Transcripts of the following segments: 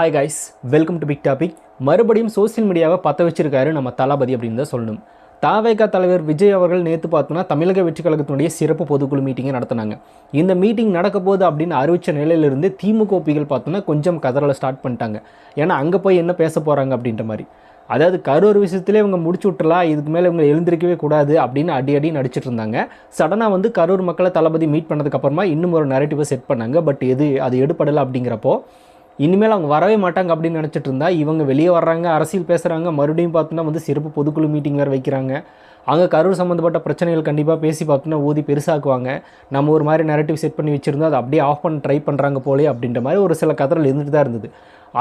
Hi guys welcome to big topic மறுபடியும் social மீடியாவை பற்ற வச்சிருக்காரு நம்ம தளபதி அப்படின்னு தான் சொல்லணும். தாவேகா தலைவர் விஜய் அவர்கள் நேற்று பார்த்தோன்னா தமிழக வெற்றி கழகத்தினுடைய சிறப்பு பொதுக்குழு மீட்டிங்கை நடத்தினாங்க. இந்த மீட்டிங் நடக்க போகுது அப்படின்னு அறிவித்த நிலையிலிருந்து திமுக ஒப்பிகள் பார்த்தோன்னா கொஞ்சம் கதறலை ஸ்டார்ட் பண்ணிட்டாங்க. ஏன்னா அங்கே போய் என்ன பேச போகிறாங்க அப்படின்ற மாதிரி. அதாவது கரூர் விஷயத்திலே இவங்க முடிச்சு விட்டுலாம் இதுக்கு மேலே இவங்க எழுந்திருக்கவே கூடாது அப்படின்னு அடி அடி நடிச்சிட்டு இருந்தாங்க. சடனாக வந்து கரூர் மக்களை தளபதி மீட் பண்ணதுக்கப்புறமா இன்னும் ஒரு நரேட்டிவை செட் பண்ணாங்க. பட் எது அது எடுபடலை அப்படிங்கிறப்போ இனிமேல் அவங்க வரவே மாட்டாங்க அப்படின்னு நினச்சிட்டு இருந்தா இவங்க வெளியே வர்றாங்க அரசியல் பேசுகிறாங்க மறுபடியும் பார்த்தோன்னா வந்து சிறப்பு பொதுக்குழு மீட்டிங் வேறு வைக்கிறாங்க. அங்கே கரூர் சம்மந்தப்பட்ட பிரச்சனைகள் கண்டிப்பாக பேசி பார்த்தோன்னா ஊதி பெருசாக்குவாங்க. நம்ம ஒரு மாதிரி நரேட்டிவ் செட் பண்ணி வச்சுருந்தோம் அதை அப்படியே ஆஃப் பண்ண ட்ரை பண்ணுறாங்க போலே அப்படின்ற மாதிரி ஒரு சில கதறல் இருந்துட்டு தான் இருந்தது.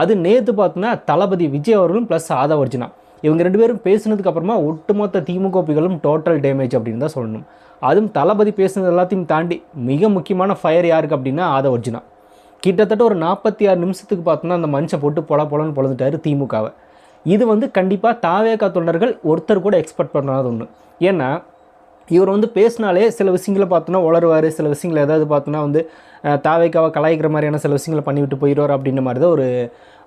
அது நேற்று பார்த்தோன்னா தளபதி விஜய் அவர்களும் ப்ளஸ் ஆதவர்ஜனா இவங்க ரெண்டு பேரும் பேசினதுக்கு அப்புறமா ஒட்டுமொத்த திமுகபிகளும் டோட்டல் டேமேஜ் அப்படின்னு தான் சொல்லணும். அதுவும் தளபதி பேசுனது எல்லாத்தையும் தாண்டி மிக முக்கியமான ஃபயர் யாருக்கு அப்படின்னா ஆதவர்ஜனா கிட்டத்தட்ட ஒரு நாற்பத்தி ஆறு நிமிஷத்துக்கு பார்த்தோன்னா அந்த மனுஷன் போட்டு பொல பொலன்னு பொழந்துட்டாரு திமுகவை. இது வந்து கண்டிப்பாக தாவேகா தொண்டர்கள் ஒருத்தர் கூட எக்ஸ்பெக்ட் பண்ணாத ஒன்று ஏன்னா இவர் வந்து பேசினாலே சில விஷயங்களை பார்த்தோன்னா உளருவார் சில விஷயங்களை ஏதாவது பார்த்தோன்னா வந்து தாவைக்காவை கலாய்க்கிற மாதிரியான சில விஷயங்களை பண்ணிவிட்டு போயிடுவார் அப்படின்ற மாதிரி தான் ஒரு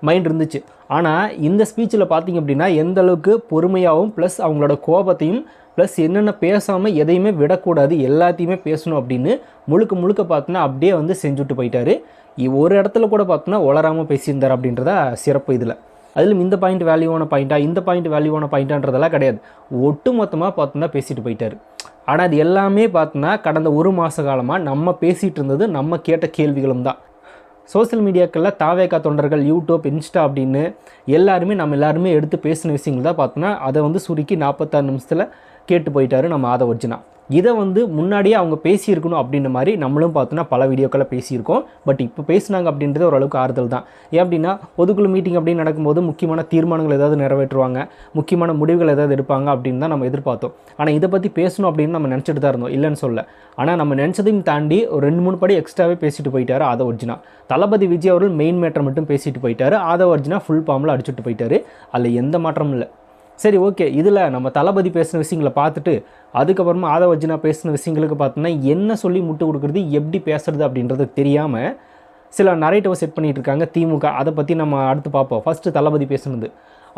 மைண்ட் இருந்துச்சு. ஆனால் இந்த ஸ்பீச்சில் பார்த்தீங்க அப்படின்னா எந்த அளவுக்கு பொறுமையாகவும் ப்ளஸ் அவங்களோட கோபத்தையும் ப்ளஸ் என்னென்ன பேசாமல் எதையுமே விடக்கூடாது எல்லாத்தையுமே பேசணும் அப்படின்னு முழுக்க முழுக்க பார்த்தோன்னா அப்படியே வந்து செஞ்சுட்டு போயிட்டார். ஒரு இடத்துல கூட பார்த்தோன்னா உளராமல் பேசியிருந்தார் அப்படின்றதா சிறப்பு இதில். அதிலும் இந்த பாயிண்ட் வேல்யூவான பாயிண்ட்டாக இந்த பாயிண்ட் வேல்யூவான பாயிண்ட்டான்றதெல்லாம் கிடையாது. ஒட்டு மொத்தமாக பார்த்தோன்னா பேசிட்டு போயிட்டார். ஆனால் அது எல்லாமே பார்த்தோன்னா கடந்த ஒரு மாத காலமாக நம்ம பேசிகிட்டு இருந்தது நம்ம கேட்ட கேள்விகளும் தான். சோஷியல் மீடியாக்களில் தாவேக்கா தொண்டர்கள் யூடியூப் இன்ஸ்டா அப்படின்னு எல்லாருமே நம்ம எல்லாருமே எடுத்து பேசின விஷயங்கள் தான் பார்த்தோன்னா அதை வந்து சுருக்கி நாற்பத்தாறு நிமிஷத்தில் கேட்டு போயிட்டாரு நம்ம ஆதவர்ஜினா இதை வந்து முன்னாடியே அவங்க பேசியிருக்கணும் அப்படின்ற மாதிரி நம்மளும் பார்த்தோன்னா பல வீடியோக்களில் பேசியிருக்கோம். பட் இப்போ பேசுனாங்க அப்படின்றது ஓரளவுக்கு ஆறுதல் தான். ஏன் அப்படின்னா பொதுக்குழு மீட்டிங் அப்படின்னு நடக்கும்போது முக்கியமான தீர்மானங்கள் ஏதாவது நிறைவேற்றுவாங்க. முக்கியமான முடிவுகள் ஏதாவது எடுப்பாங்க அப்படின்னு தான் நம்ம எதிர்பார்த்தோம். ஆனால் இதை பற்றி பேசணும் அப்படின்னு நம்ம நினச்சிட்டு தான் இருந்தோம். இல்லைன்னு சொல்ல. ஆனால் நம்ம நினச்சதையும் தாண்டி ஒரு ரெண்டு மூணு படி எக்ஸ்ட்ராவே பேசிட்டு போயிட்டார் அதை ஒர்ஜினா தளபதி விஜய் அவர்கள் மெயின் மேட்டர் மட்டும் பேசிட்டு போயிட்டார். அதை ஒர்ஜினா ஃபுல் ஃபார்மில் அடிச்சுட்டு போயிட்டார். அதில் எந்த மாற்றமும் இல்லை. சரி ஓகே. இதில் நம்ம தளபதி பேசின விஷயங்களை பார்த்துட்டு அதுக்கப்புறமா ஆதவ அர்ஜுனா பேசின விஷயங்களுக்கு பார்த்தோன்னா என்ன சொல்லி முட்டு கொடுக்குறது எப்படி பேசுறது அப்படின்றது தெரியாமல் சில நரேட்டிவை செட் பண்ணிகிட்டு இருக்காங்க திமுக. அதை பற்றி நம்ம அடுத்து பார்ப்போம். ஃபஸ்ட்டு தளபதி பேசுனது.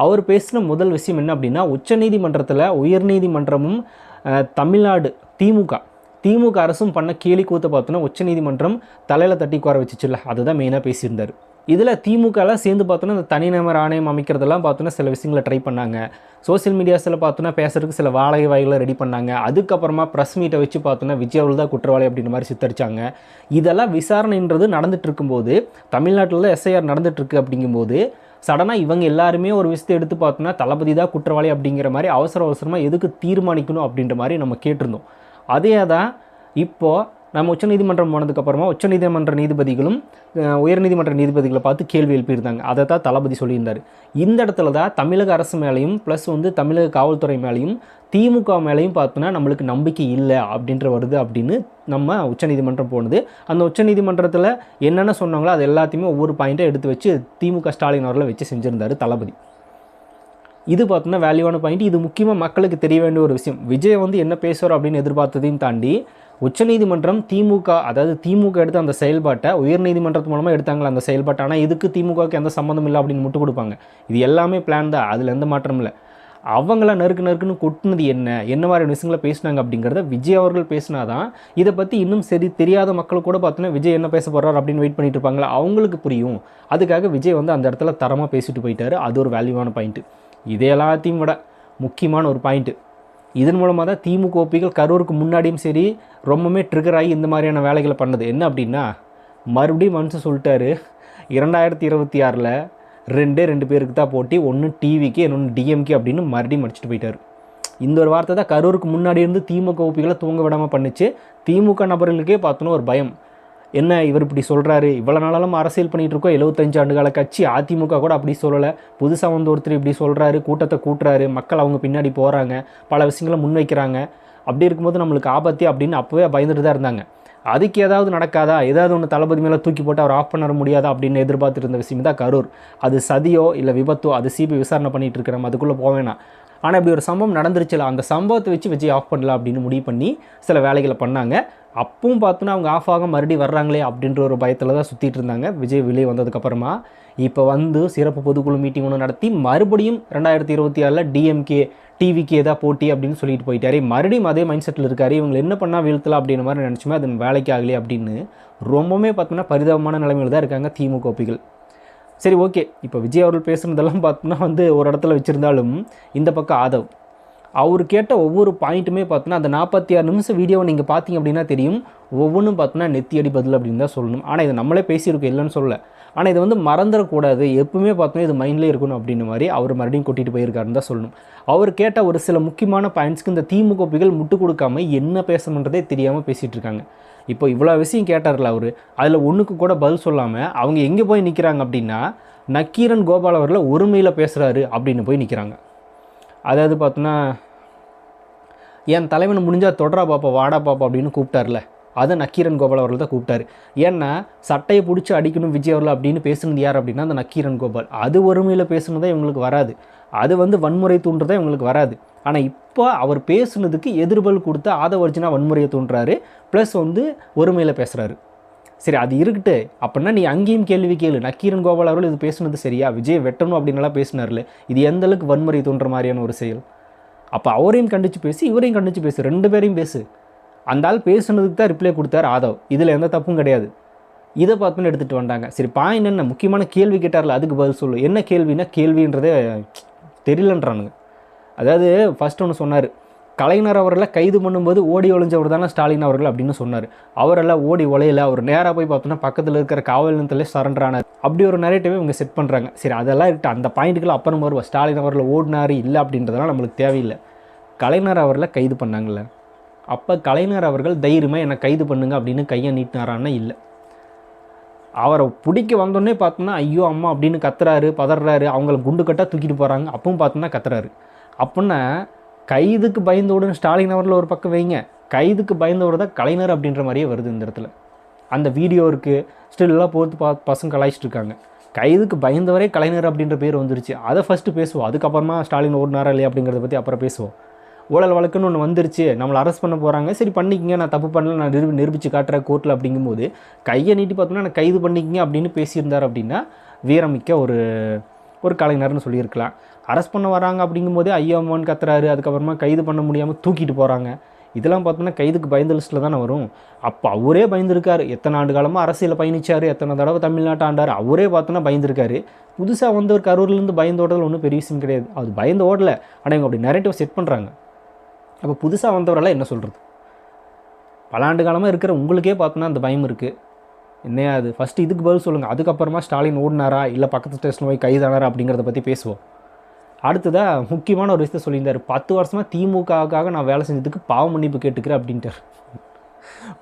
அவர் பேசின முதல் விஷயம் என்ன அப்படின்னா உச்சநீதிமன்றத்தில் உயர்நீதிமன்றமும் தமிழ்நாடு திமுக. திமுக அரசும் பண்ண கேலி கூத்த பார்த்தோன்னா உச்சநீதிமன்றம் தலையில் தட்டி குறை வச்சுச்சுல்ல. அதுதான் மெயினாக பேசியிருந்தார். இதில் திமுகலாம் சேர்ந்து பார்த்தோன்னா இந்த தனிநபர் ஆணையம் அமைக்கிறதெல்லாம் பார்த்தோன்னா சில விஷயங்களை ட்ரை பண்ணாங்க. சோஷியல் மீடியாஸில் பார்த்தோன்னா பேசுறதுக்கு சில வாழை வாய்களை ரெடி பண்ணாங்க. அதுக்கப்புறமா ப்ரெஸ் மீட்டை வச்சு பார்த்தோன்னா விஜய் தான் குற்றவாளி அப்படின்ற மாதிரி சித்தரிச்சாங்க. இதெல்லாம் விசாரணைன்றது நடந்துட்டு இருக்கும்போது தமிழ்நாட்டில் எஸ்ஐஆர் நடந்துட்டுருக்கு அப்படிங்கும்போது சடனாக இவங்க எல்லாருமே ஒரு விஷயத்தை எடுத்து பார்த்தோன்னா தளபதி தான் குற்றவாளி அப்படிங்கிற மாதிரி அவசர அவசரமாக எதுக்கு தீர்மானிக்கணும் அப்படின்ற மாதிரி நம்ம கேட்டிருந்தோம். அதே தான் இப்போது நம்ம உச்சநீதிமன்றம் போனதுக்கப்புறமா உச்சநீதிமன்ற நீதிபதிகளும் உயர்நீதிமன்ற நீதிபதிகளை பார்த்து கேள்வி எழுப்பியிருந்தாங்க. அதை தான் தளபதி சொல்லியிருந்தார். இந்த இடத்துல தான் தமிழக அரசு மேலேயும் ப்ளஸ் வந்து தமிழக காவல்துறை மேலேயும் திமுக மேலேயும் பார்த்தோன்னா நம்மளுக்கு நம்பிக்கை இல்லை அப்படின்ற வருது அப்படின்னு நம்ம உச்சநீதிமன்றம் போனது. அந்த உச்சநீதிமன்றத்தில் என்னென்ன சொன்னாங்களோ அது எல்லாத்தையுமே ஒவ்வொரு பாயிண்ட்டை எடுத்து வச்சு திமுக ஸ்டாலின் அவர்களை வச்சு செஞ்சுருந்தார் தளபதி. இது பார்த்தோன்னா வேல்யூவான பாயிண்ட் இது முக்கியமாக மக்களுக்கு தெரிய வேண்டிய ஒரு விஷயம். விஜய் வந்து என்ன பேசுவார் அப்படின்னு எதிர்பார்த்ததையும் தாண்டி உச்சநீதிமன்றம் திமுக அதாவது திமுக எடுத்த அந்த செயல்பாட்டை உயர்நீதிமன்றத்து மூலமாக எடுத்தாங்களா அந்த செயல்பாட்டை. ஆனால் இதுக்கு திமுகவுக்கு எந்த சம்மந்தம் இல்லை அப்படின்னு முட்டு கொடுப்பாங்க. இது எல்லாமே பிளான் தான். அதில் எந்த மாற்றமும் இல்லை. அவங்கள நறுக்கு நறுக்குன்னு கொட்டுனது என்ன? என்ன மாதிரி விஷயங்களை பேசினாங்க அப்படிங்கிறத விஜய் அவர்கள் பேசினாதான் இதை பற்றி இன்னும் சரி தெரியாத மக்கள் கூட பார்த்தோன்னா விஜய் என்ன பேச போகிறார் அப்படின்னு வெயிட் பண்ணிட்டு இருப்பாங்களா? அவங்களுக்கு புரியும். அதுக்காக விஜய் வந்து அந்த இடத்துல தரமாக பேசிட்டு போயிட்டாரு. அது ஒரு வேல்யூவான பாயிண்ட்டு இது எல்லாத்தையும் விட முக்கியமான ஒரு பாயிண்ட்டு இதன் மூலமாக தான் திமுக ஓபிகள் கரூருக்கு முன்னாடியும் சரி ரொம்பவுமே ட்ரிகர் ஆகி இந்த மாதிரியான வேலைகளை பண்ணது. என்ன அப்படின்னா மறுபடியும் மனுஷன் சொல்லிட்டாரு இரண்டாயிரத்தி இருபத்தி ஆறில் ரெண்டே ரெண்டு பேருக்கு தான் போட்டி ஒன்று டிவிக்கு இன்னொன்று டிஎம்கே அப்படின்னு மறுபடியும் மடிச்சிட்டு போயிட்டார். இந்த ஒரு வார்த்தை தான் கரூருக்கு முன்னாடி இருந்து திமுக ஓபிகளை தூங்க விடாமல் பண்ணுச்சு. திமுக நபர்களுக்கே பார்த்தோன்னா ஒரு பயம். என்ன இவர் இப்படி சொல்கிறாரு இவ்வளோ நாளாலும் அரசியல் பண்ணிகிட்டு இருக்கோம். எழுபத்தஞ்சு ஆண்டுகால கட்சி அதிமுக கூட அப்படி சொல்லலை. புதுசாக வந்து ஒருத்தர் இப்படி சொல்கிறாரு கூட்டத்தை கூட்டுறாரு. மக்கள் அவங்க பின்னாடி போகிறாங்க பல விஷயங்களை முன்வைக்கிறாங்க. அப்படி இருக்கும்போது நம்மளுக்கு ஆபத்து அப்படின்னு அப்போவே பயந்துட்டு தான் இருந்தாங்க. அதுக்கு ஏதாவது நடக்காதா? ஏதாவது ஒன்று தளபதி மேலே தூக்கி போட்டு அவர் ஆஃப் பண்ண முடியாதா? அப்படின்னு எதிர்பார்த்துட்டு இருந்த விஷயம் தான் கரூர். அது சதியோ இல்லை விபத்தோ அது சிபி விசாரணை பண்ணிகிட்டு இருக்கிற நம்ம அதுக்குள்ளே போக வேணாம். ஆனால் இப்படி ஒரு சம்பவம் நடந்துருச்சுல அந்த சம்பவத்தை வச்சு விஜய் ஆஃப் பண்ணலாம் அப்படின்னு முடிவு பண்ணி சில வேலைகளை பண்ணாங்க. அப்பவும் பார்த்தோன்னா அவங்க ஆஃப் ஆக மறுபடியும் வர்றாங்களே அப்படின்ற ஒரு பயத்தில் தான் சுற்றிட்டு இருந்தாங்க. விஜய் வெளியே வந்ததுக்கப்புறமா இப்போ வந்து சிறப்பு பொதுக்குழு மீட்டிங் ஒன்று நடத்தி மறுபடியும் ரெண்டாயிரத்தி இருபத்தி ஆறில் டிஎம்கே டிவிக்கு எதா போட்டி அப்படின்னு சொல்லிட்டு போயிட்டாரு. மறுபடியும் அதே மைண்ட் செட்டில் இருக்காரு. இவங்க என்ன பண்ணால் வீழ்த்தலாம் அப்படின்ற மாதிரி நினச்சுமே அது வேலைக்கு ஆகலையே அப்படின்னு ரொம்பவுமே பார்த்தோன்னா பரிதாபமான நிலைமையில் தான் இருக்காங்க திமுக கோப்பிகள் சரி ஓகே. இப்போ விஜய் அவர்கள் பேசுனதெல்லாம் பார்த்தோன்னா வந்து ஒரு இடத்துல வச்சுருந்தாலும் இந்த பக்கம் ஆதவ். அவர் கேட்ட ஒவ்வொரு பாயிண்ட்டுமே பார்த்தோன்னா அந்த நாற்பத்தி ஆறு நிமிஷம் வீடியோவை நீங்கள் பார்த்தீங்க அப்படின்னா தெரியும். ஒவ்வொன்றும் பார்த்தோன்னா நெத்தியடி பதில் அப்படின்னு தான் சொல்லணும். ஆனால் இதை நம்மளே பேசியிருக்கோம் இல்லைன்னு சொல்லலை. ஆனால் இதை வந்து மறந்துடக்கூடாது. எப்பவுமே பார்த்தோன்னா இது மைண்ட்லேயே இருக்கணும் அப்படின்னு மாதிரி அவர் மறுபடியும் கூட்டிகிட்டு போயிருக்காருன்னு தான் சொல்லணும். அவர் கேட்ட ஒரு சில முக்கியமான பாயிண்ட்ஸ்க்கு இந்த திமுக ஒப்பிகள் முட்டு கொடுக்காம என்ன பேசணுன்றதே தெரியாமல் பேசிகிட்டு இருக்காங்க. இப்போ இவ்வளோ விஷயம் கேட்டார்ல அவர் அதில் ஒன்றுக்கு கூட பதில் சொல்லாமல் அவங்க எங்கே போய் நிற்கிறாங்க அப்படின்னா நக்கீரன் கோபால் அவரில் ஒருமையில் பேசுகிறாரு அப்படின்னு போய் நிற்கிறாங்க அதாவது பார்த்தோன்னா என் தலைவன் முடிஞ்சால் தொடரா பாப்பா வாடா பாப்பா அப்படின்னு கூப்பிட்டார்ல. அதை நக்கீரன் கோபால் அவர்கள் தான் கூப்பிட்டாரு. ஏன்னா சட்டையை பிடிச்சி அடிக்கணும் விஜய் அவர்கள் அப்படின்னு பேசுனது யார் அப்படின்னா அந்த நக்கீரன் கோபால். அது ஒருமையில் பேசுனதே இவங்களுக்கு வராது. அது வந்து வன்முறை தூண்டுறதே இவங்களுக்கு வராது. ஆனால் இப்போ அவர் பேசுனதுக்கு எதிர்பல் கொடுத்து ஆதவர்ஜினா வன்முறையை தூண்டுறாரு ப்ளஸ் வந்து ஒருமையில் பேசுகிறாரு சரி அது இருக்கட்டு. அப்படின்னா நீ அங்கேயும் கேள்வி கேளு. நக்கீரன் கோபால் அவர்கள் இது பேசுனது சரியா? விஜய் வெட்டணும் அப்படின்னுலாம் பேசினார்ல. இது எந்த அளவுக்கு வன்முறை தோன்ற மாதிரியான ஒரு செயல்? அப்போ அவரையும் கண்டித்து பேசி இவரையும் கண்டித்து பேசு. ரெண்டு பேரையும் பேசு. அந்த ஆள் பேசுனதுக்கு தான் ரிப்ளை கொடுத்தார் ஆதவ். இதில் எந்த தப்பும் கிடையாது. இதை பார்த்துன்னு எடுத்துகிட்டு வந்தாங்க. சரி பாயிண்ட் என்ன? முக்கியமான கேள்வி கேட்டார்ல அதுக்கு பதில் சொல்லு. என்ன கேள்வின்னா கேள்வின்றதே தெரியலன்றானுங்க. அதாவது ஃபஸ்ட் ஒன்று சொன்னார் கலைஞர் அவர்களை கைது பண்ணும்போது ஓடி ஒழிஞ்சவர் தானே ஸ்டாலின் அவர்கள் அப்படின்னு சொன்னார். அவரெல்லாம் ஓடி ஒலையில அவர் நேராக போய் பார்த்தோன்னா பக்கத்தில் இருக்கிற காவல் நிலையத்தில் சரண்டர் ஆனார் அப்படி ஒரு நரேட்டிவே இவங்க செட் பண்ணுறாங்க சரி அதெல்லாம் இருக்கட்டும். அந்த பாயிண்ட்டுக்குள்ள அப்புறம் வருவோம் ஸ்டாலின் அவர்கள் ஓடினார் இல்லை அப்படின்றதெல்லாம் நம்மளுக்கு தேவையில்லை. கலைஞர் அவர்களை கைது பண்ணாங்கல்ல. அப்போ கலைஞர் அவர்கள் தைரியமாக என்னை கைது பண்ணுங்க அப்படின்னு கையை நீட்டினாரான்னா இல்லை. அவரை பிடிக்க வந்தோடனே பார்த்தோன்னா ஐயோ அம்மா அப்படின்னு கத்துறாரு பதறாரு அவங்கள குண்டு கட்டாக தூக்கிட்டு போகிறாங்க அப்பவும் பார்த்தோன்னா கத்துறாரு. அப்படின்னா கைதுக்கு பயந்தோடுன்னு ஸ்டாலின் அவரில் ஒரு பக்கம் வைங்க. கைதுக்கு பயந்தோடு தான் கலைஞர் அப்படின்ற மாதிரியே வருது இந்த இடத்துல. அந்த வீடியோ இருக்குது ஸ்டில்லாம் போட்டு பா பசங்க கலாய்ச்சிட்டு இருக்காங்க. கைதுக்கு பயந்தவரே கலைஞர் அப்படின்ற பேர் வந்துருச்சு. அதை ஃபஸ்ட்டு பேசுவோம். அதுக்கப்புறமா ஸ்டாலின் ஓடினாரா இல்லையா அப்படிங்கிறத பற்றி அப்புறம் பேசுவோம். ஊழல் வழக்குன்னு ஒன்று வந்துருச்சு நம்மளை அரெஸ்ட் பண்ண போகிறாங்க சரி பண்ணிக்கங்க நான் தப்பு பண்ணல நான் நிரூபி நிரூபித்து காட்டுறேன் கோர்ட்டில் அப்படிங்கும்போது கையை நீட்டி பார்த்தோம்னா நான் கைது பண்ணிக்கங்க அப்படின்னு பேசியிருந்தார் அப்படின்னா வீரமிக்க ஒரு ஒரு கலைஞர்னு சொல்லியிருக்கலாம். அரெஸ்ட் பண்ண வராங்க அப்படிங்கும்போதே ஐயோ அம்மான்னு கத்துறாரு. அதுக்கப்புறமா கைது பண்ண முடியாமல் தூக்கிட்டு போகிறாங்க இதெல்லாம் பார்த்தோன்னா கைதுக்கு பயந்த லிஸ்ட்டில் தானே வரும். அப்போ அவரே பயந்துருக்கார். எத்தனை ஆண்டு காலமாக அரசியலில் பயணிச்சார். எத்தனை தடவை தமிழ்நாட்டை ஆண்டார். அவரே பார்த்தோன்னா பயந்துருக்காரு. புதுசாக வந்தவர் கரூர்லேருந்து பயந்து ஓடுறதுல ஒன்றும் பெரிய விஷயம் கிடையாது. அது பயந்து ஓடல. ஆனால் இவங்க அப்படி நெரேட்டிவ் செட் பண்ணுறாங்க அப்போ புதுசாக வந்தவரெல்லாம் என்ன சொல்கிறது பல ஆண்டு காலமாக இருக்கிற உங்களுக்கே பார்த்தோன்னா அந்த பயம் இருக்குது என்னையா அது? ஃபஸ்ட்டு இதுக்கு பதில் சொல்லுங்கள் அதுக்கப்புறமா ஸ்டாலின் ஓடினாரா? இல்லை பக்கத்து ஸ்டேஷனில் போய் கைதானாரா? அப்படிங்கிறத பற்றி பேசுவோம். அடுத்ததாக முக்கியமான ஒரு விஷயத்த சொல்லியிருந்தார். பத்து வருஷமாக திமுகவுக்காக நான் வேலை செஞ்சதுக்கு பாவ மன்னிப்பு கேட்டுக்கிறேன் அப்படின்ட்டார்.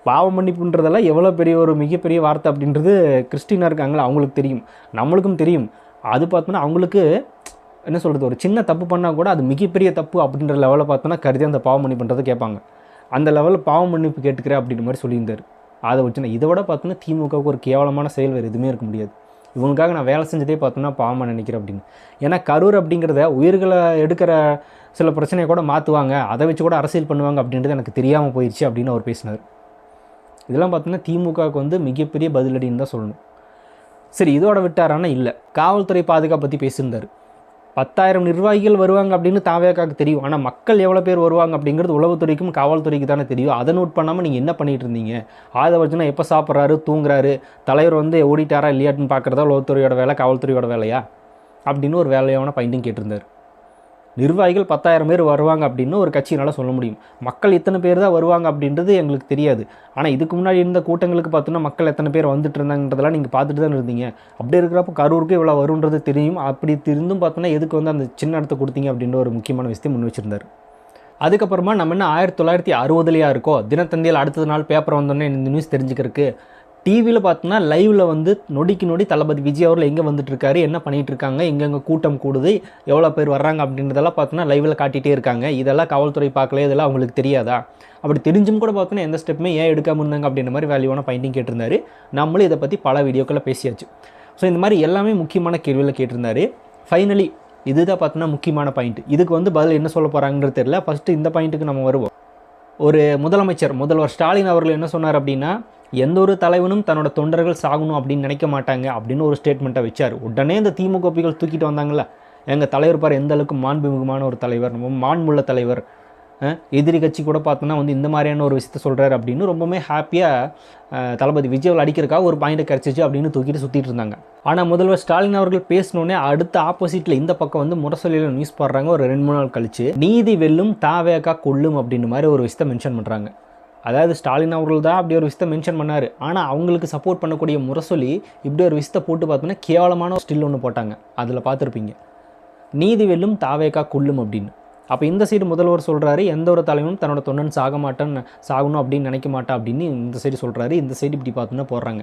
பாவ மன்னிப்புன்றதெல்லாம் எவ்வளோ பெரிய ஒரு மிகப்பெரிய வார்த்தை அப்படின்றது கிறிஸ்டினாக இருக்காங்களா அவங்களுக்கு தெரியும். நம்மளுக்கும் தெரியும். அது பார்த்தோன்னா அவங்களுக்கு என்ன சொல்கிறது ஒரு சின்ன தப்பு பண்ணால் கூட அது மிகப்பெரிய தப்பு அப்படின்ற லெவலில் பார்த்தோன்னா கருதி அந்த பாவம் மன்னிப்பு மன்னிப்புன்றதை கேட்பாங்க. அந்த லெவலில் பாவம் மன்னிப்பு கேட்டுக்கிறேன் அப்படின்ற மாதிரி சொல்லியிருந்தார். அதை வச்சுனா இதை விட பார்த்தோன்னா திமுகவுக்கு ஒரு கேவலமான செயல் வேறு எதுவுமே இருக்க முடியாது. இவங்களுக்காக நான் வேலை செஞ்சதே பார்த்தோன்னா பாவமாக நினைக்கிறேன் அப்படின்னு. ஏன்னா கரூர் அப்படிங்கிறத உயிர்களை எடுக்கிற சில பிரச்சனையை கூட மாற்றுவாங்க அதை வச்சு கூட அரசியல் பண்ணுவாங்க அப்படின்றது எனக்கு தெரியாமல் போயிடுச்சு அப்படின்னு அவர் பேசினார். இதெல்லாம் பார்த்தோன்னா திமுகவுக்கு வந்து மிகப்பெரிய பதிலடின்னு தான் சொல்லணும். சரி இதோட விட்டாரானா இல்லை. காவல்துறை பாதுகாப்பு பற்றி பேசியிருந்தார். பத்தாயிரம் நிர்வாகிகள் வருவாங்க அப்படின்னு தாவேக்காக்கு தெரியும். ஆனால் மக்கள் எவ்வளோ பேர் வருவாங்க அப்படிங்கிறது உளவுத்துறைக்கும் காவல்துறைக்கு தானே தெரியும். அதை நோட் பண்ணாமல் நீங்கள் என்ன பண்ணிகிட்டு இருந்தீங்க? ஆதவர்ஜனா எப்போ சாப்பிட்றாரு? தூங்குறாரு? தலைவர் வந்து ஓடிட்டாரா இல்லையாட்டுன்னு பார்க்குறதா உளவுத்துறையோட வேலை காவல்துறையோட வேலையா? அப்படின்னு ஒரு வேலையான பைண்டிங் கேட்டிருந்தார். நிர்வாகிகள் பத்தாயிரம் பேர் வருவாங்க அப்படின்னு ஒரு கட்சியினால் சொல்ல முடியும். மக்கள் இத்தனை பேர் தான் வருவாங்க அப்படின்றது எங்களுக்கு தெரியாது. ஆனால் இதுக்கு முன்னாடி இருந்த கூட்டங்களுக்கு பார்த்தோன்னா மக்கள் எத்தனை பேர் வந்துட்டு இருந்தாங்கன்றதெல்லாம் நீங்கள் பார்த்துட்டு தான் இருந்தீங்க. அப்படி இருக்கிறப்ப கரூருக்கு இவ்வளோ வருன்றது தெரியும். அப்படி இருந்தும் பார்த்தோன்னா எதுக்கு வந்து அந்த சின்ன இடத்த கொடுத்தீங்க அப்படின்ற ஒரு முக்கியமான விஷயத்தை முன் வச்சிருந்தார். அதுக்கப்புறமா நம்ம என்ன ஆயிரத்தி தொள்ளாயிரத்தி அறுபதுலையா இருக்கோ தினத்தந்தியில் அடுத்த நாள் பேப்பர் வந்தோடனே இந்த நியூஸ் தெரிஞ்சுக்கிறதுக்கு டிவியில் பார்த்தோன்னா லைவில் வந்து நொடிக்கு நொடி தளபதி விஜய் அவர்கள் எங்கே வந்துட்டுருக்காரு என்ன பண்ணிகிட்ருக்காங்க இருக்காங்க எங்கெங்கே கூட்டம் கூடுது எவ்வளோ பேர் வர்றாங்க அப்படின்றதெல்லாம் பார்த்தோன்னா லைவில் காட்டிகிட்டே இருக்காங்க. இதெல்லாம் காவல்துறை பார்க்கல இதெல்லாம் அவங்களுக்கு தெரியாதா? அப்படி தெரிஞ்சும் கூட பார்த்தோன்னா எந்த ஸ்டெப்புமே ஏன் எடுக்காமல் இருந்தாங்க அப்படின்ற மாதிரி வேல்யூவான பைண்டிங் கேட்டிருந்தாரு. நம்மளும் இதை பற்றி பல வீடியோக்களில் பேசியாச்சு. ஸோ இந்த மாதிரி எல்லாமே முக்கியமான கேள்வியில் கேட்டிருந்தாரு. ஃபைனலி இதுதான் பார்த்தோன்னா முக்கியமான பாயிண்ட் இதுக்கு வந்து பதில் என்ன சொல்ல போகிறாங்கன்றது தெரியல. ஃபஸ்ட்டு இந்த பாயிண்ட்டுக்கு நம்ம வருவோம். ஒரு முதலமைச்சர் முதல்வர் ஸ்டாலின் அவர்கள் என்ன சொன்னார் அப்படின்னா எந்த ஒரு தலைவனும் தன்னோட தொண்டர்கள் சாகணும் அப்படின்னு நினைக்க மாட்டாங்க அப்படின்னு ஒரு ஸ்டேட்மெண்ட்டை வச்சார். உடனே இந்த திமுகப்பிகள் தூக்கிட்டு வந்தாங்களே எங்கள் தலைவர் பார் எந்த அளவுக்கு மாண்புமிகமான ஒரு தலைவர் ரொம்ப மாண்புள்ள தலைவர். எதிரி கட்சி கூட பார்த்தோன்னா வந்து இந்த மாதிரியான ஒரு விஷயத்த சொல்கிறாரு அப்படின்னு ரொம்பவுமே ஹாப்பியாக தளபதி விஜயவில் அடிக்கிறக்காக ஒரு பாயிண்ட்டை கிடச்சிச்சு அப்படின்னு தூக்கிட்டு சுற்றிட்டு இருந்தாங்க. ஆனால் முதல்வர் ஸ்டாலின் அவர்கள் பேசினோடனே அடுத்த ஆப்போசிட்டில் இந்த பக்கம் வந்து முரசொலியில் நியூஸ் போடுறாங்க. ஒரு ரெண்டு மூணு நாள் கழிச்சு நீதி வெல்லும் தாவேக்கா கொல்லும் அப்படின்னு மாதிரி ஒரு விஷயத்த மென்ஷன் பண்ணுறாங்க அதாவது ஸ்டாலின் அவர்கள் தான் அப்படி ஒரு விஷயத்தை மென்ஷன் பண்ணார். ஆனால் அவங்களுக்கு சப்போர்ட் பண்ணக்கூடிய முரசொலி இப்படி ஒரு விஷயத்தை போட்டு பார்த்தோன்னா கேவலமான ஸ்டில் ஒன்று போட்டாங்க. அதில் பார்த்துருப்பீங்க. நீதி வெல்லும் தாவேக்கா கொல்லும் அப்படின்னு. அப்போ இந்த சைடு முதல்வர் சொல்கிறாரு எந்த ஒரு தலைவனும் தன்னோட தொண்டன் சாக மாட்டேன் சாகணும் அப்படின்னு நினைக்க மாட்டா அப்படின்னு இந்த சைடு சொல்கிறாரு இந்த சைடு இப்படி பார்த்தோன்னா போடுறாங்க.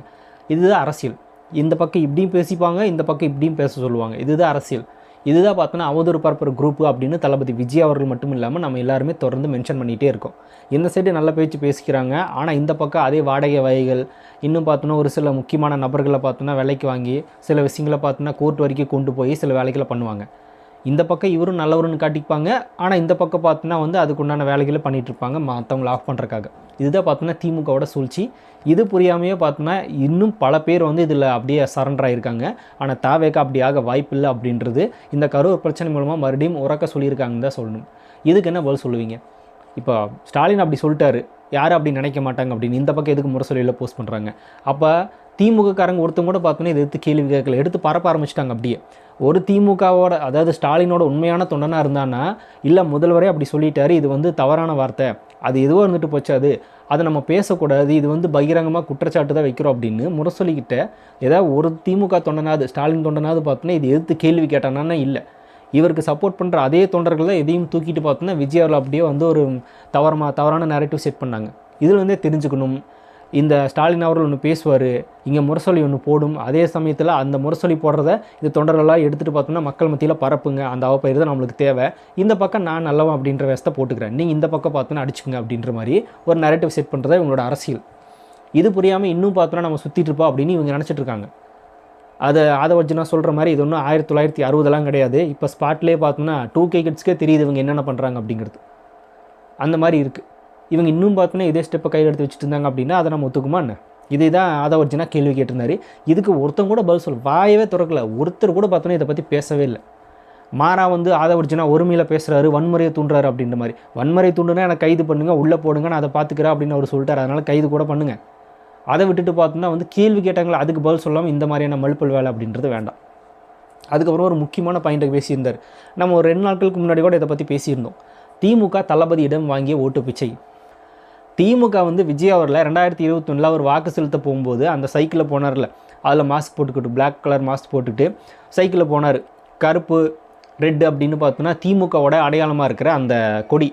இதுதான் அரசியல். இந்த பக்கம் இப்படியும் பேசிப்பாங்க இந்த பக்கம் இப்படியும் பேச சொல்லுவாங்க. இதுதான் அரசியல். இதுதான் பார்த்தோன்னா அவதூறு பரப்புகிற குரூப் அப்படின்னு தளபதி விஜய் அவர்கள் மட்டும் இல்லாமல் நம்ம எல்லாருமே தொடர்ந்து மென்ஷன் பண்ணிகிட்டே இருக்கோம். இந்த சைடு நல்ல பேச்சு பேசிக்கிறாங்க. ஆனால் இந்த பக்கம் அதே வாடகை வகைகள் இன்னும் பார்த்தோன்னா ஒரு சில முக்கியமான நபர்களை பார்த்தோன்னா விலைக்கு வாங்கி சில விஷயங்களை பார்த்தோன்னா கோர்ட் வரைக்கும் கொண்டு போய் சில வேலைகளை பண்ணுவாங்க. இந்த பக்கம் இவரும் நல்லவருன்னு காட்டிப்பாங்க. ஆனால் இந்த பக்கம் பார்த்தோன்னா வந்து அதுக்குண்டான வேலைகளை பண்ணிகிட்ருப்பாங்க இருப்பாங்க மற்றவங்களை ஆஃப் பண்ணுறக்காக இதுதான் பார்த்தோன்னா திமுகவோட சூழ்ச்சி. இது புரியாமையே பார்த்தோன்னா இன்னும் பல பேர் வந்து இதில் அப்படியே சரண்டர் ஆகியிருக்காங்க ஆனால் தாவேக்கா அப்படி ஆக வாய்ப்பில்லை அப்படின்றது இந்த கரூர் பிரச்சனை மூலமாக மறுபடியும் உறக்க சொல்லியிருக்காங்கன்னு தான் சொல்லணும். இதுக்கு என்ன பதில் சொல்லுவீங்க? இப்போ ஸ்டாலின் அப்படி சொல்லிட்டாரு. யாரும் அப்படி நினைக்க மாட்டாங்க அப்படின்னு இந்த பக்கம் எதுக்கு முரசொலியில் போஸ்ட் பண்ணுறாங்க அப்போ திமுககாரங்க ஒருத்தங்க கூட பார்த்தோன்னா இதை எடுத்து கேள்வி கேட்கல. எடுத்து பரப்ப ஆரம்பிச்சிட்டாங்க அப்படியே. ஒரு திமுகவோட அதாவது ஸ்டாலினோட உண்மையான தொண்டனாக இருந்தானா இல்லை முதல்வரே அப்படி சொல்லிட்டாரு இது வந்து தவறான வார்த்தை. அது எதுவோ இருந்துட்டு போச்சு அது? அதை நம்ம பேசக்கூடாது இது வந்து பகிரங்கமாக குற்றச்சாட்டு தான் வைக்கிறோம் அப்படின்னு முரசொலிக்கிட்ட ஏதாவது ஒரு திமுக தொண்டனாவது ஸ்டாலின் தொண்டனாவது பார்த்தோன்னா இது எதிர்த்து கேள்வி கேட்டானா இல்லை. இவருக்கு சப்போர்ட் பண்ணுற அதே தொண்டர்கள் தான் எதையும் தூக்கிட்டு பார்த்தோன்னா விஜயாவில் அப்படியே வந்து ஒரு தவறமாக தவறான நேரட்டிவ் செட் பண்ணாங்க. இதில் வந்து தெரிஞ்சுக்கணும். இந்த ஸ்டாலின் அவர்கள் ஒன்று பேசுவார் இங்கே முரசொலி ஒன்று போடும். அதே சமயத்தில் அந்த முரசொலி போடுறத இந்த தொண்டர்களாக எடுத்துகிட்டு பார்த்தோம்னா மக்கள் மத்தியில் பரப்புங்க. அந்த அவப்பயிர் தான் நம்மளுக்கு தேவை. இந்த பக்கம் நான் நல்லவன் அப்படின்ற வேஸ்த்தை போட்டுக்கிறேன். நீங்கள் இந்த பக்கம் பார்த்தோன்னா அடிச்சுங்க அப்படின்ற மாதிரி ஒரு நரேட்டிவ் செட் பண்ணுறத இவங்களோட அரசியல். இது புரியாமல் இன்னும் பார்த்தோன்னா நம்ம சுற்றிட்டு இருப்போம் அப்படின்னு இவங்க நினச்சிட்டு இருக்காங்க. அதை அதை வச்சு நான் சொல்கிற மாதிரி இது ஒன்றும் ஆயிரத்தி தொள்ளாயிரத்தி அறுபதெல்லாம் கிடையாது. இப்போ ஸ்பாட்லேயே பார்த்தோம்னா டூ கே கிட்ஸ்க்கே தெரியுது இவங்க என்னென்ன பண்ணுறாங்க அப்படிங்கிறது. அந்த மாதிரி இருக்குது இவங்க இன்னும் பார்த்தோன்னா இதே ஸ்டெப்பை கையில் எடுத்து வச்சுட்டு இருந்தாங்க அப்படின்னா அதை நம்ம ஒத்துக்குமா என்ன? இதே தான் அதை வச்சுனா கேள்வி கேட்டிருந்தாரு. இதுக்கு ஒருத்தன் கூட பதில் சொல்ல வாயவே திறக்கல. ஒருத்தர் கூட பார்த்தோன்னா இதை பற்றி பேசவே இல்லை. மாறா வந்து ஆதவர்ஜினா ஒருமையில் பேசுகிறாரு வன்முறையை தூண்டுறாரு அப்படின்ற மாதிரி. வன்முறை தூண்டுனா எனக்கு கைது பண்ணுங்கள் உள்ளே போடுங்க நான் அதை பார்த்துக்கிறேன் அப்படின்னு அவர் சொல்லிட்டார். அதனால் கைது கூட பண்ணுங்க. அதை விட்டுட்டு பார்த்தோம்னா வந்து கேள்வி கேட்டாங்களா அதுக்கு பதில் சொல்லாமல் இந்த மாதிரியான மழுப்பல் வேலை அப்படின்றது வேண்டாம். அதுக்கப்புறம் ஒரு முக்கியமான பாயிண்ட்டை பேசியிருந்தார். நம்ம ஒரு ரெண்டு நாட்களுக்கு முன்னாடி கூட இதை பற்றி பேசியிருந்தோம். திமுக தளபதியிடம் வாங்கிய ஓட்டு பிச்சை. திமுக வந்து விஜய் அவரில் ரெண்டாயிரத்தி இருபத்தொன்னில் அவர் வாக்கு செலுத்த போகும்போது அந்த சைக்கிளில் போனார்ல. அதில் மாஸ்க் போட்டுக்கிட்டு பிளாக் கலர் மாஸ்க் போட்டுக்கிட்டு சைக்கிளில் போனார். கருப்பு ரெட் அப்படின்னு பார்த்தோன்னா திமுகவோட அடையாளமாக இருக்கிற அந்த கொடி.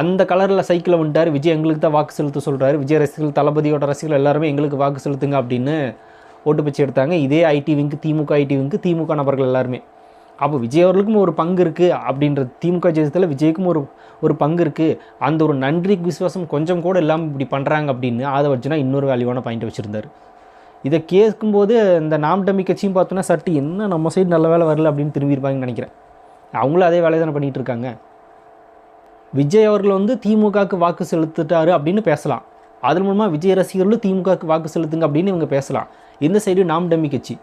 அந்த கலரில் சைக்கிளில் வந்துட்டார். விஜய் எங்களுக்கு தான் வாக்கு செலுத்த சொல்கிறாரு விஜய் ரசிகர்கள் தளபதியோட ரசிகர்கள் எல்லாருமே எங்களுக்கு வாக்கு செலுத்துங்க அப்படின்னு ஓட்டு பிச்சை எடுத்தாங்க. இதே ஐடி விங்க்கு திமுக ஐடி விங்க்கு திமுக நபர்கள் எல்லாருமே. அப்போ விஜய் அவர்களுக்கும் ஒரு பங்கு இருக்குது அப்படின்ற திமுக ஜெயத்தில் விஜய்க்கும் ஒரு ஒரு பங்கு இருக்குது அந்த ஒரு நன்றி விசுவாசம் கொஞ்சம் கூட இல்லாமல் இப்படி பண்ணுறாங்க அப்படின்னு அதை வச்சுனா இன்னொரு வேல்யூவான பாயிண்ட் வச்சுருந்தார். இதை கேட்கும்போது இந்த நாம் டம்மி கட்சியும் பார்த்தோன்னா சட்டு என்ன நம்ம சைடு நல்ல வேலை வரல அப்படின்னு திரும்பியிருப்பாங்கன்னு நினைக்கிறேன். அவங்களும் அதே வேலையை தானே பண்ணிகிட்டு இருக்காங்க. விஜய் அவர்கள் வந்து திமுகவுக்கு வாக்கு செலுத்திட்டாரு அப்படின்னு பேசலாம். அதன் மூலமாக விஜய் ரசிகர்களும் திமுகவுக்கு வாக்கு செலுத்துங்க அப்படின்னு இவங்க பேசலாம். இந்த சைடு நாம் டம்மி கட்சி.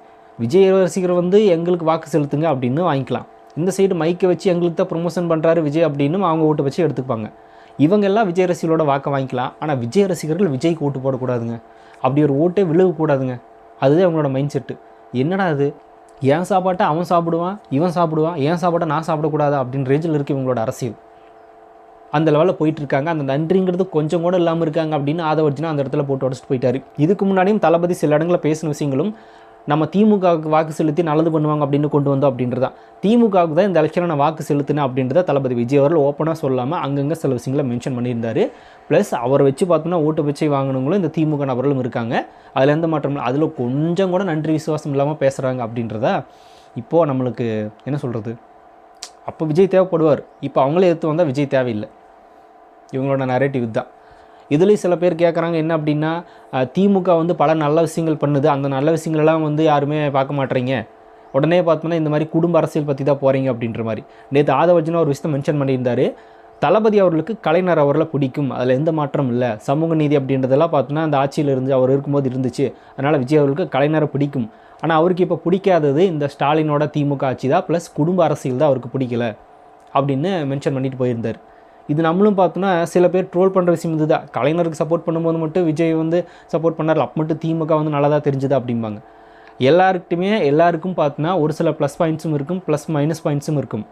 விஜய் ரசிகர் வந்து எங்களுக்கு வாக்கு செலுத்துங்க அப்படின்னு வாங்கிக்கலாம். இந்த சைடு மைக்கை வச்சு எங்களுக்கு தான் ப்ரொமோஷன் பண்ணுறாரு விஜய் அப்படின்னு அவங்க ஓட்டு வச்சு எடுத்துப்பாங்க. இவங்கெல்லாம் விஜய் ரசிகர்களோட வாக்கை வாங்கிக்கலாம். ஆனால் விஜய் ரசிகர்கள் விஜய்க்கு ஓட்டு போடக்கூடாதுங்க. அப்படி ஒரு ஓட்டே விழுகக்கூடாதுங்க. அதுதான் அவங்களோட மைண்ட் செட்டு என்னடா அது? என் சாப்பாட்டை அவன் சாப்பிடுவான் இவன் சாப்பிடுவான் என் சாப்பாட்டை நான் சாப்பிடக்கூடாதா அப்படின்னு ரேஞ்சில் இருக்குது இவங்களோட அரசியல். அந்த லெவலில் போயிட்டுருக்காங்க அந்த நன்றிங்கிறது கொஞ்சம் கூட இல்லாமல் இருக்காங்க அப்படின்னு ஆதவர்ஜினா அந்த இடத்துல போட்டு உடச்சிட்டு போயிட்டாரு. இதுக்கு முன்னாடியும் தளபதி சில இடங்களில் பேசின விஷயங்களும் நம்ம திமுகவுக்கு வாக்கு செலுத்தி நல்லது பண்ணுவாங்க அப்படின்னு கொண்டு வந்தோம் அப்படின்றதான் திமுகவுக்கு தான் இந்த எலெக்ஷனில் நான் வாக்கு செலுத்தினேன் அப்படின்றத தளபதி விஜய் அவர்கள் ஓப்பனாக சொல்லாமல் அங்கங்கே சில விஷயங்களை மென்ஷன் பண்ணியிருந்தாரு. ப்ளஸ் அவரை வச்சு பார்த்தோம்னா ஓட்டு பிச்சை வாங்கினவங்களும் இந்த திமுக நபர்களும் இருக்காங்க. அதில் எந்த மாற்றம் இல்லை. அதில் கொஞ்சம் கூட நன்றி விசுவாசம் இல்லாமல் பேசுகிறாங்க அப்படின்றத இப்போது நம்மளுக்கு என்ன சொல்கிறது அப்போ விஜய் தேவைப்படுவார். இப்போ அவங்களே எடுத்து வந்தால் விஜய் தேவையில்லை. இவங்களோட நரேட்டிவ் தான் இதுலேயும் சில பேர் கேட்குறாங்க என்ன அப்படின்னா திமுக வந்து பல நல்ல விஷயங்கள் பண்ணுது. அந்த நல்ல விஷயங்களெல்லாம் வந்து யாருமே பார்க்க மாட்டேறீங்க உடனே பார்த்தோம்னா இந்த மாதிரி குடும்ப அரசியல் பற்றி தான் போகிறீங்க அப்படின்ற மாதிரி. நேற்று ஆதவர்ஜுனா ஒரு விஷயத்தை மென்ஷன் பண்ணியிருந்தாரு. தளபதி அவர்களுக்கு கலைஞர் அவர்களை பிடிக்கும். அதில் எந்த மாற்றம் இல்லை. சமூக நீதி அப்படின்றதெல்லாம் பார்த்தோன்னா அந்த ஆட்சியில் இருந்து அவர் இருக்கும்போது இருந்துச்சு. அதனால் விஜய் அவர்களுக்கு கலைஞரை பிடிக்கும். ஆனால் அவருக்கு இப்போ பிடிக்காதது இந்த ஸ்டாலினோட திமுக ஆட்சி தான். ப்ளஸ் குடும்ப அரசியல் தான் அவருக்கு பிடிக்கல அப்படின்னு மென்ஷன் பண்ணிட்டு போயிருந்தார். இது நம்மளும் பார்த்தோன்னா சில பேர் ட்ரோல் பண்ணுற விஷயம் இதுதான் கலைஞருக்கு சப்போர்ட் பண்ணும்போது மட்டும் விஜய் வந்து சப்போர்ட் பண்ணார். அப்போ மட்டும் திமுக வந்து நல்லதாக தெரிஞ்சுது அப்படிம்பாங்க. எல்லாருக்கிட்டுமே எல்லாருக்கும் பார்த்தோன்னா ஒரு சில ப்ளஸ் பாயிண்ட்ஸும் இருக்கும் ப்ளஸ் மைனஸ் பாயிண்ட்ஸும் இருக்கும்.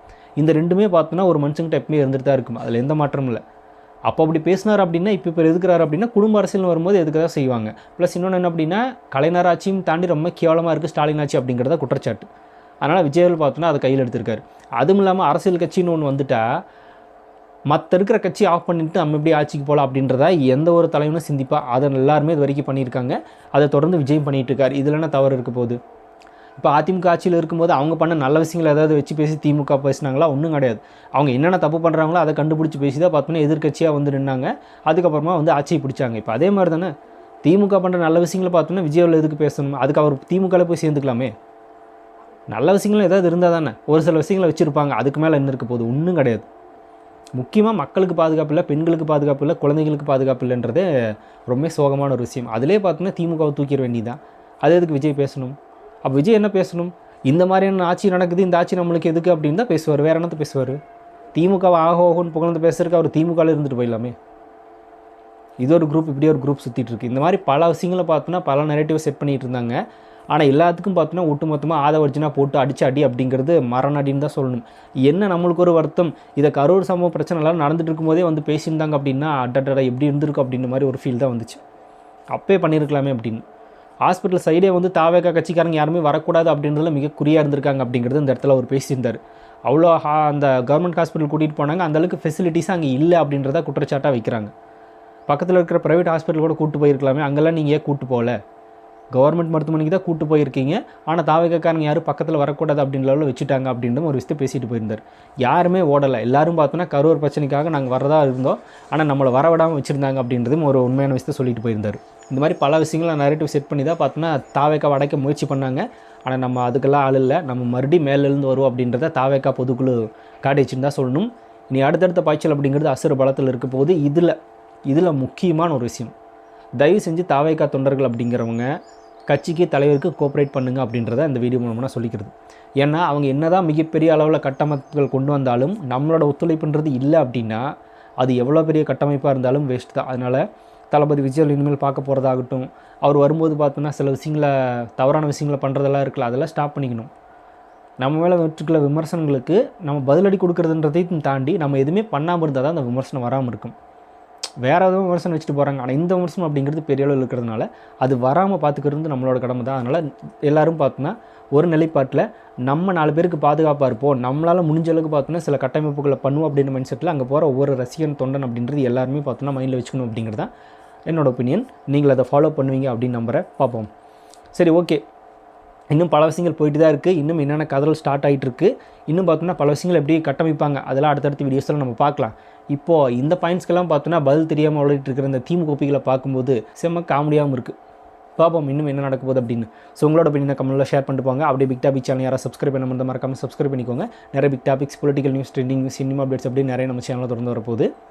இந்த ரெண்டுமே பார்த்தோன்னா ஒரு மனுஷங்கிட்ட எப்பவுமே இருந்துட்டு தான் இருக்கும். அதில் எந்த மாற்றமும் இல்லை. அப்போ அப்படி பேசினார் அப்படின்னா இப்போ இப்போ எதுக்குறாரு அப்படின்னா குடும்ப அரசியல் வரும்போது எதுக்கு தான் செய்வாங்க. ப்ளஸ் இன்னொன்று என்ன அப்படின்னா கலைஞர் ஆட்சியும் தாண்டி ரொம்ப கேவலமாக இருக்குது ஸ்டாலின் ஆட்சி அப்படிங்கிறத குற்றச்சாட்டு. அதனால் விஜயல் பார்த்தோன்னா அதை கையில் எடுத்திருக்காரு. அதுவும் இல்லாமல் அரசியல் கட்சின்னு ஒன்று வந்துட்டால் மற்ற இருக்கிற கட்சி ஆஃப் பண்ணிட்டு நம்ம எப்படி ஆட்சிக்கு போகலாம் அப்படின்றத எந்த ஒரு தலைவனும் சிந்திப்பா. அதை எல்லாருமே இது வரைக்கும் பண்ணியிருக்காங்க. அதை தொடர்ந்து விஜயம் பண்ணிகிட்டு இருக்கார் இதில் என்ன தவறு இருக்க போகுது? இப்போ அதிமுக ஆட்சியில் இருக்கும்போது அவங்க பண்ண நல்ல விஷயங்கள் ஏதாவது வச்சு பேசி திமுக பேசினாங்களா? ஒன்றும் கிடையாது. அவங்க என்னென்ன தப்பு பண்ணுறாங்களோ அதை கண்டுபிடிச்சி பேசி தான் பார்த்தோன்னா எதிர்க்கட்சியாக வந்து நின்னாங்க. அதுக்கப்புறமா வந்து ஆட்சியை பிடிச்சாங்க. இப்போ அதே மாதிரி தானே? திமுக பண்ணுற நல்ல விஷயங்களை பார்த்தோன்னா விஜயவில் எதுக்கு பேசணும்? அதுக்கு அவர் திமுகவில் போய் சேர்ந்துக்கலாமே. நல்ல விஷயங்களும் ஏதாவது இருந்தால் தானே? ஒரு சில விஷயங்களை வச்சுருப்பாங்க. அதுக்கு மேலே என்ன இருக்க போகுது? ஒன்றும் கிடையாது. முக்கியமாக மக்களுக்கு பாதுகாப்பு இல்லை பெண்களுக்கு பாதுகாப்பு இல்லை குழந்தைங்களுக்கு பாதுகாப்பு இல்லைன்றது ரொம்ப சோகமான ஒரு விஷயம். அதிலே பார்த்தோன்னா திமுகவை தூக்கிட வேண்டியதான் அது எதுக்கு விஜய் பேசணும்? அப்போ விஜய் என்ன பேசணும்? இந்த மாதிரியான ஆட்சி நடக்குது இந்த ஆட்சி நம்மளுக்கு எதுக்கு அப்படின்னு தான் பேசுவார். வேறு என்னத்தை பேசுவார்? திமுகவை ஆக ஓகோன்னு புகழ்ந்து பேசுறதுக்கு அவர் திமுகவில் இருந்துட்டு போயிடலாமே. இது ஒரு குரூப் இப்படி ஒரு குரூப் சுற்றிட்டு இருக்கு. இந்த மாதிரி பல விஷயங்களை பார்த்தோன்னா பல நெரேட்டிவ் செட் பண்ணிகிட்டு இருந்தாங்க. ஆனால் எல்லாத்துக்கும் பார்த்தோன்னா ஒட்டுமொத்தமாக ஆதவர்ஜினா போட்டு அடிச்சு அடி அப்படிங்கிறது மரணடின்னு தான் சொல்லணும். என்ன நம்மளுக்கு ஒரு வருத்தம்? இதை கரூர் சம்பவ பிரச்சனைலாம் நடந்துட்டு இருக்கும்போதே வந்து பேசியிருந்தாங்க அப்படின்னா அட்டடடா எப்படி இருந்திருக்கும் அப்படின்ற மாதிரி ஒரு ஃபீல் தான் வந்துச்சு. அப்பே பண்ணியிருக்கலாமே அப்படின்னு. ஹாஸ்பிட்டல் சைடே வந்து தாவேக்கா கட்சிக்காரங்க யாருமே வரக்கூடாது அப்படின்றதுல மிக குறியாக இருந்திருக்காங்க அப்படிங்கிறது இந்த இடத்துல அவர் பேசியிருந்தார். அவ்வளோ ஹா- அந்த கவர்மெண்ட் ஹாஸ்பிட்டல் கூட்டிகிட்டு போனாங்க. அந்தளவுக்கு ஃபெசிலிட்டிஸ் அங்கே இல்லை அப்படின்றத குற்றச்சாட்டாக வைக்கிறாங்க. பக்கத்தில் இருக்கிற ப்ரைவேட் ஹாஸ்பிட்டல் கூட கூட்டு போயிருக்கலாமே. அங்கெல்லாம் நீங்கள் ஏன் கூட்டு போகல? கவர்மெண்ட் மருத்துவமனைக்கு தான் கூட்டு போயிருக்கீங்க. ஆனால் தாவகக்காரங்க யாரும் பக்கத்தில் வரக்கூடாது அப்படின்ற லெவலில் வச்சுட்டாங்க அப்படின்ற ஒரு விஷயத்தை பேசிட்டு போயிருந்தார். யாருமே ஓடலை. எல்லாரும் பார்த்தோன்னா கரூர் பிரச்சனைக்காக நாங்கள் வரதா இருந்தோம். ஆனால் நம்மளை வர விடாமல் வச்சுருந்தாங்க அப்படின்றதும் ஒரு உண்மையான விஷயத்தை சொல்லிட்டு போயிருந்தார். இந்த மாதிரி பல விஷயங்களை நரேட்டிவ் செட் பண்ணி தான் பார்த்தோன்னா தாவேக்கா வடைக்க முயற்சி பண்ணாங்க. ஆனால் நம்ம அதுக்கெல்லாம் ஆள் இல்லை. நம்ம மறுபடியும் மேலேருந்து வருவோம் அப்படின்றத தாவேக்கா பொதுக்குழு காட்டிச்சுன்னு தான் சொல்லணும். நீ அடுத்தடுத்த பாய்ச்சல் அப்படிங்கிறது அசுர பலத்தில் இருக்க போது இதில் இதில் முக்கியமான ஒரு விஷயம். தயவு செஞ்சு தாவைக்கா தொண்டர்கள் அப்படிங்கிறவங்க கட்சிக்கு தலைவருக்கு கோஆப்ரேட் பண்ணுங்க அப்படின்றத இந்த வீடியோ மூலமாக சொல்லிக்கிறது. ஏன்னா அவங்க என்னதான் மிகப்பெரிய அளவில் கட்டமைப்புகள் கொண்டு வந்தாலும் நம்மளோட ஒத்துழைப்புன்றது இல்லை அப்படின்னா அது எவ்வளோ பெரிய கட்டமைப்பாக இருந்தாலும் வேஸ்ட் தான். அதனால் தளபதி விஜய் இனிமேல் பார்க்க போகிறதாகட்டும் அவர் வரும்போது பார்த்தோன்னா சில விஷயங்களை தவறான விஷயங்களை பண்ணுறதெல்லாம் இருக்குல்ல அதெல்லாம் ஸ்டாப் பண்ணிக்கணும். நம்ம மேலே வச்சுக்கல விமர்சனங்களுக்கு நம்ம பதிலடி கொடுக்குறதுன்றதையும் தாண்டி நம்ம எதுவுமே பண்ணாமல் இருந்தால் தான் அந்த விமர்சனம் வராமல் இருக்கும். வேறு எதுவும் விமர்சனம் வச்சுட்டு போகிறாங்க ஆனால் இந்த விமர்சனம் அப்படிங்கிறது பெரிய அளவில் இருக்கிறதுனால அது வராமல் பார்த்துக்கிறது நம்மளோட கடமை தான். அதனால் எல்லாரும் பார்த்தோன்னா ஒரு நிலைப்பாட்டில் நம்ம நாலு பேருக்கு பாதுகாப்பாக இருப்போம். நம்மளால் முடிஞ்ச அளவுக்கு பார்த்தோன்னா சில கட்டமைப்புகளை பண்ணுவோம் அப்படின்ற மைண்ட் செட்டில் அங்கே போகிற ஒவ்வொரு ரசிகன் தொண்டன் அப்படின்றது எல்லாருமே பார்த்தோன்னா மைண்டில் வச்சுக்கணும் அப்படிங்கிறது தான் என்னோட ஒப்பீனியன் நீங்கள் அதை ஃபாலோ பண்ணுவீங்க அப்படின்னு நம்புகிற பார்ப்போம். சரி ஓகே இன்னும் பல விஷயங்கள் போயிட்டு தான் இருக்குது இன்னும் என்னென்ன கதல் ஸ்டார்ட் ஆகிட்டு இருக்கு. இன்னும் பார்த்தோன்னா பல விஷயங்கள் எப்படி கட்டமைப்பாங்க? அதெல்லாம் அடுத்தடுத்த வீடியோஸில் நம்ம பார்க்கலாம். இப்போது இந்த பாயிண்ட்ஸ்க்கெல்லாம் பார்த்தோன்னா பதில் தெரியாமல் விளையாட்டு இருக்கிற இந்த தீம் கோப்பிகளை பார்க்கும்போது செம்ம காமெடியாகவும் இருக்குது பார்ப்போம் இன்னும் என்ன நடக்க போகுது அப்படின்னு. ஸோ உங்களோட opinion-அ கமெண்ட்டில் ஷேர் பண்ணிட்டு போங்க. அப்படியே பிக் டாபிக் சேனல் யாராவது சப்ஸ்கிரைப் பண்ண முடிந்த மறக்காமல் சப்ஸ்கிரைப் பண்ணிக்கோங்க. நிறைய big topics political news trending news cinema updates அப்படி நிறைய நம்ம சேனலில் தொடர்ந்து வரப்போகுது.